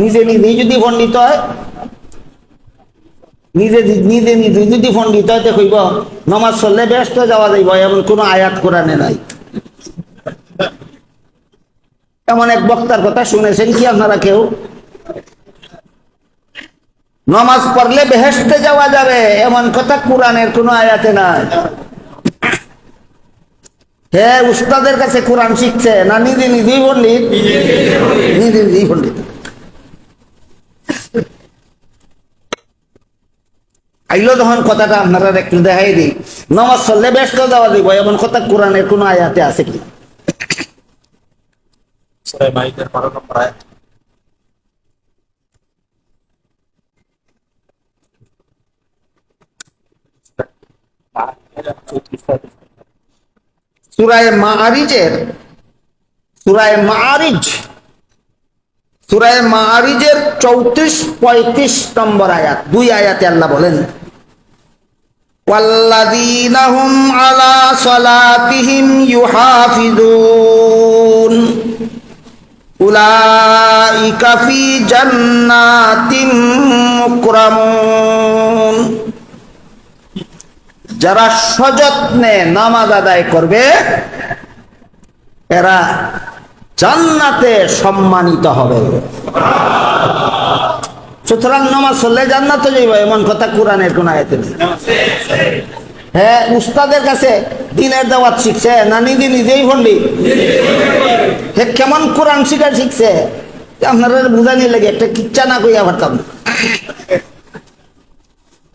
নিজে নিজেই যদি পণ্ডিত হয়, নিজে নিজে নিজে যদি পণ্ডিত হয়, দেখইব, নমাজ চললে ব্যস্ত যাওয়া যাইব, এমন কোনো আয়াত কোরআনে নাই। এমন এক বক্তার কথা শুনেছেন কি আপনারা কেউ? নমাজ পড়লে বেহেস্তে যাওয়া যাবে, এমন কথা কোরআনের কোনো আয়াতে নাই। হ্যাঁ উস্তাদের কাছে কোরআন শিখছে, না নিজে নিজেই পণ্ডিত? নিজে নিজেই পণ্ডিত। আইলো তখন কথাটা আপনারা একটু দেখাই দিই। নমাজ চললে ব্যস্ত দেওয়া দিব এমন কথা কোরআনের কোন আয়াতে আছে কি? সুরায় মাআরিজের সুরায় মাআরিজ সুরায় মাআরিজের চৌত্রিশ পঁয়ত্রিশ নম্বর আয়াত। দুই আয়াতে আল্লাহ বলেন والذين هم على صلاتهم يحافظون أولئك في جنات مكرمون যারা সযত্নে নামাজ আদায় করবে এরা জান্নাতে সম্মানিত হবে সুতরাং নামাজ চললে জান্নাতে যাইব, এমন কথা কোরআনের কোন আয়াতে নেই। হ্যাঁ উস্তাদের কাছে দিনের দাওয়াত শিখছে না নিজে নিজেই পড়লি হে কেমন কোরআন শিখা শিখছে আপনারা লাগে, একটা কিচ্ছা না পারতাম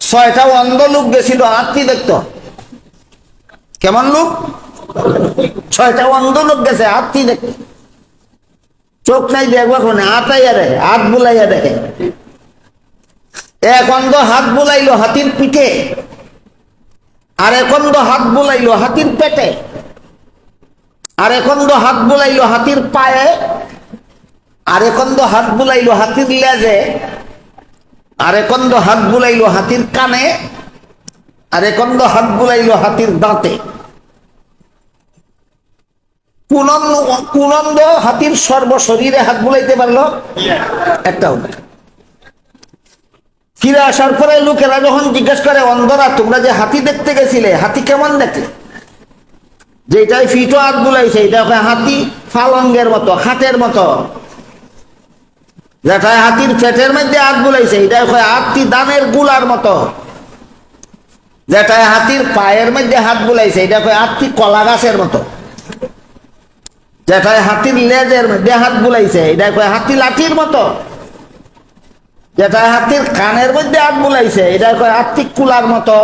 ছয়টা অন্ধ লোক গেছিল আত্মি দেখতো? কেমন লোক? ছয়টা অন্ধ লোক গেছে আত্মি দেখতো? চোখ নাই দেখব আতাইয়া রে হাত বুলাইয়া দেখে। এক অন্ধ হাত বুলাইলো হাতির পিঠে আর এক অন্ধ হাত বুলাইলো হাতির পেটে আর এক অন্ধ হাত বুলাইলো হাতির পায়ে আর এক অন্ধ হাত বুলাইলো হাতির লেজে আর একন্দ হাত বুলাইলো হাতির কানে আর একন্দ হাত বুলাইলো হাতির দাঁতে। কুনন্দ কুনন্দ হাতির সর্ব শরীরে হাত বুলাইতে পারল? একটাও না ফিরে আসার পরে লোকেরা যখন জিজ্ঞেস করে, অন্ধরা, তোমরা যে হাতি দেখতে গেছিলে, হাতি কেমন দেখলে যেটাই ফিটো হাত বুলাইছে এটা হাতি ফালঙ্গের মতো হাটের মতো। যেটায় হাতির পেটের মধ্যে হাত বুলাইছে এটা হাতি দানেরগুলার মতো। যেটায় হাতির পায়ের মধ্যে হাত বুলাইছে এটা হাতি কলা গাছের মতো। যেটায় হাতির লেজের মধ্যে হাত বুলাইছে এটা হাতি লাঠির মতো। যেটায় হাতির কানের মধ্যে হাত বুলাইছে এটা কয় হাতি কুলার মতো।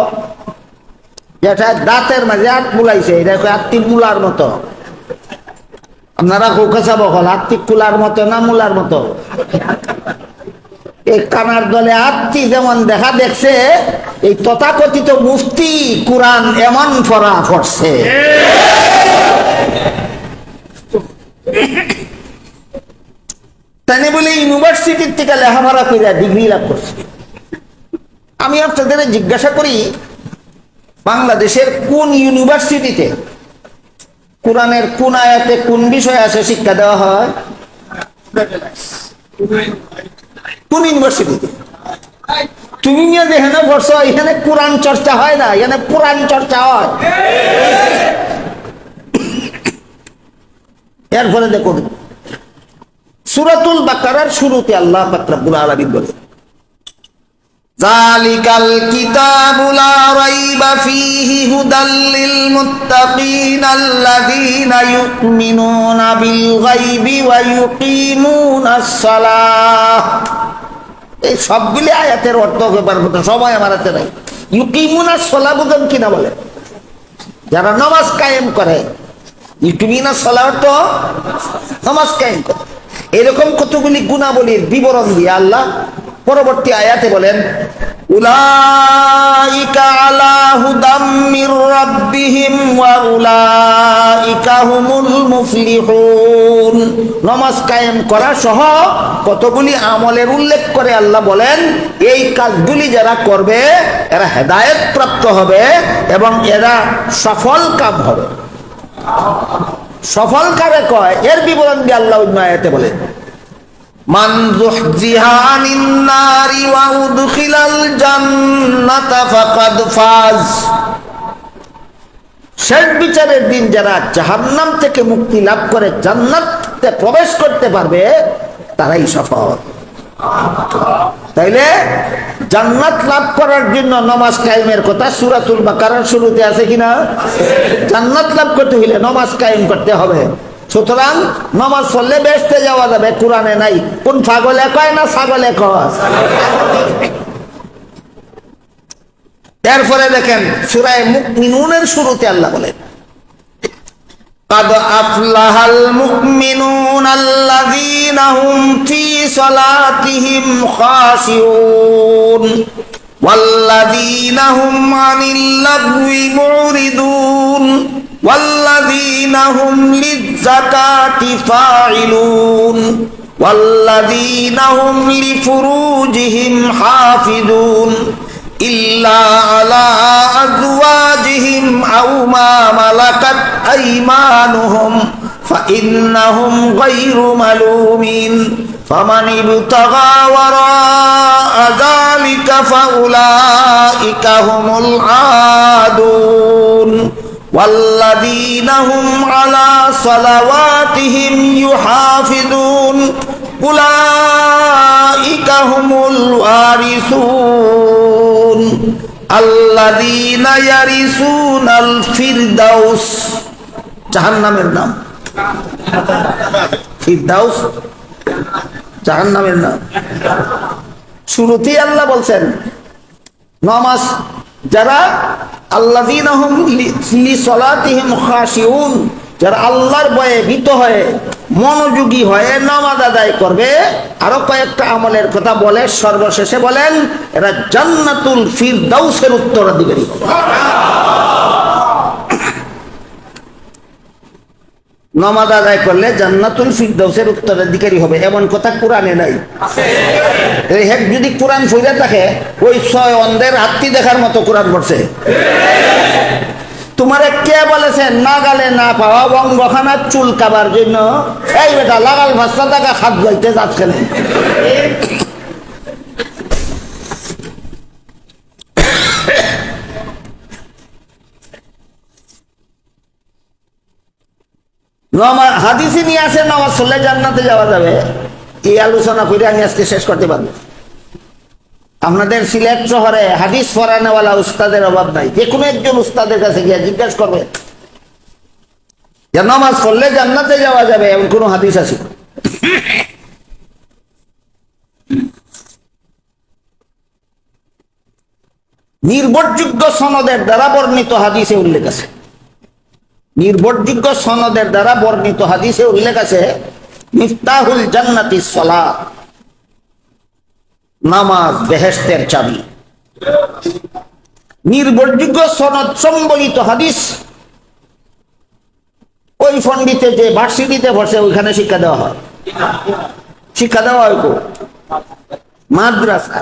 যেটা দাঁতের মাঝে আট বুলাইছে এটা কয় হাতি মুলার মতো। আপনারা কৌকাছা বকল আত্মিক কুলার মতো না মুলার মতো? এই কানার দলে আত্মি যেমন দেখা দেখছে, এই তথাকথিত মুফতি কোরআন এমন ফরা পড়ছে তাই বলে ইউনিভার্সিটির থেকে লেখাপড়া করে ডিগ্রি লাভ করছে। আমি আপনাদের জিজ্ঞাসা করি, বাংলাদেশের কোন ইউনিভার্সিটিতে কোরআনের কোন আয়াতে কোন বিষয় আছে শিক্ষা দেওয়া হয়? কোন ইউনিভার্সিটিতে তুমি যেখানে পড়ছো, এখানে কোরআন চর্চা হয় না, এখানে পুরাণ চর্চা হয়। এরপরে দেখুন সুরাতুল বাকারার শুরুতে আল্লাহ পাকরাবুল আলমিন বলে জালিকাল কিতাবুলা রাইবা ফিহি হুদাল লিল মুত্তাকিন আল্লাযীনা ইউমিনুনা বিল গায়বি ওয়া এই সবগুলি আয়াতের অর্থ ব্যাপার হতো সময় আমার হাতে নাই। ইউকিমুনাস সলা বুঝেন কিনা বলে যারা নামাজ কায়েম করে ইউকিমুনাস সলা অর্থ নামাজ কায়েম করে। এরকম কতগুলি গুণাবলীর বিবরণ দিয়ে আল্লাহ পরবর্তী আয়াতে বলেন, উলাইকা আলা হুদাম মির রাব্বিহিম ওয়া উলাইকা হুমুল মুফলিহুন। নামাজ করা সহ কতগুলি আমলের উল্লেখ করে আল্লাহ বলেন, এই কাজগুলি যারা করবে, এরা হেদায়েত প্রাপ্ত হবে এবং এরা সফল কাম হবে। সফল কারে কয়? এর বিবরণ দিয়ে আল্লাহ আয়াতে বলে মান যুহজিহা আনিন নারি ওয়া উদখিলাল জান্নাতা ফাকাদ ফাজ। শেষ বিচারের দিন যারা জাহান্নাম থেকে মুক্তি লাভ করে জান্নাতে প্রবেশ করতে পারবে তারাই সফল। তাইলে জান্নাত লাভ করার জন্য নমাজ কায়েমের কথা সুরাতুল বাকারার শুরুতে আছে কিনা? জান্নাত লাভ করতে হইলে নমাজ কায়েম করতে হবে। সুতরাং নমাজ পড়লে বেসতে যাওয়া যাবে, কোরআনে নাই। কোন ছাগলে কয় না ছাগলে কয়? এরপরে দেখেন সুরায় মুকমিনুনের শুরুতে আল্লাহ বলেন قد أفلح المؤمنون الذين هم في صلاتهم خاشعون والذين هم عن اللغو معرضون والذين هم للزكاة فاعلون والذين هم لفروجهم حافظون إلا على أزواجهم أو ما ملكت أيمانهم فإنهم غير ملومين فمن ابتغى وراء ذلك فأولئك هم العادون والذين هم على صلواتهم يحافظون أولئك ফিরদাউস। জাহান্নামের নাম। জাহান্নামের নাম। শুরুতেই আল্লাহ বলছেন, নমাজ, যারা আল্লাহ লি যারা আল্লাহর বয়ে ভীত হয় মনোযোগী হয়ে নামাজ আদায় করবে। আরও কয়েকটা আমলের কথা বলে, সর্বশেষে বলেন, এরা জান্নাতুল ফিরদাউসের উত্তরাধিকারী। নমাজ আদায় করলে জান্নাতুল ফিরদাউসের উত্তরাধিকারী হবে। এমন কথা কোরআনে নাই। হেক যদি কোরআন ফইরা থাকে, ওই ছয় অন্ধের হাত্তি দেখার মতো কোরআন পড়ছে। তোমারে কে বলেছে, না গালে না পাওয়া বঙ্গখানার চুল কাবার জন্য? এই বেটা, লাগাল ভাস্তা টাকা খাত যাইতে যাচ্ছে না হাদিসে নিয়ে আসে, নামাজ পড়লে জান্নাতে যাওয়া যাবে। এই আলোচনা করে আমি আজকে শেষ করতে পারব। আপনাদের সিলেট শহরে হাদিস পড়ানোওয়ালা উস্তাদের অভাব নাই। যে কোনো একজন উস্তাদের কাছে গিয়ে জিজ্ঞাসা করবে, যে নামাজ পড়লে জান্নাতে যাওয়া যাবে, এমন কোনো হাদিস আছে? নির্ভরযোগ্য সনদের দ্বারা বর্ণিত হাদিসে উল্লেখ আছে। নির্ভরযোগ্য সনদের দ্বারা বর্ণিত হাদিসে উল্লেখ আছে, মিফতাহুল জান্নাতি সলাত নামাজ বেহেস্তের চাবি। নির্ভরযোগ্য সনদ সম্বলিত হাদিস। ওই ফন্ডিতে যে ভার্সিটিতে বসে ওইখানে শিক্ষা দেওয়া হয়। শিক্ষা দেওয়া হয়? মাদ্রাসা।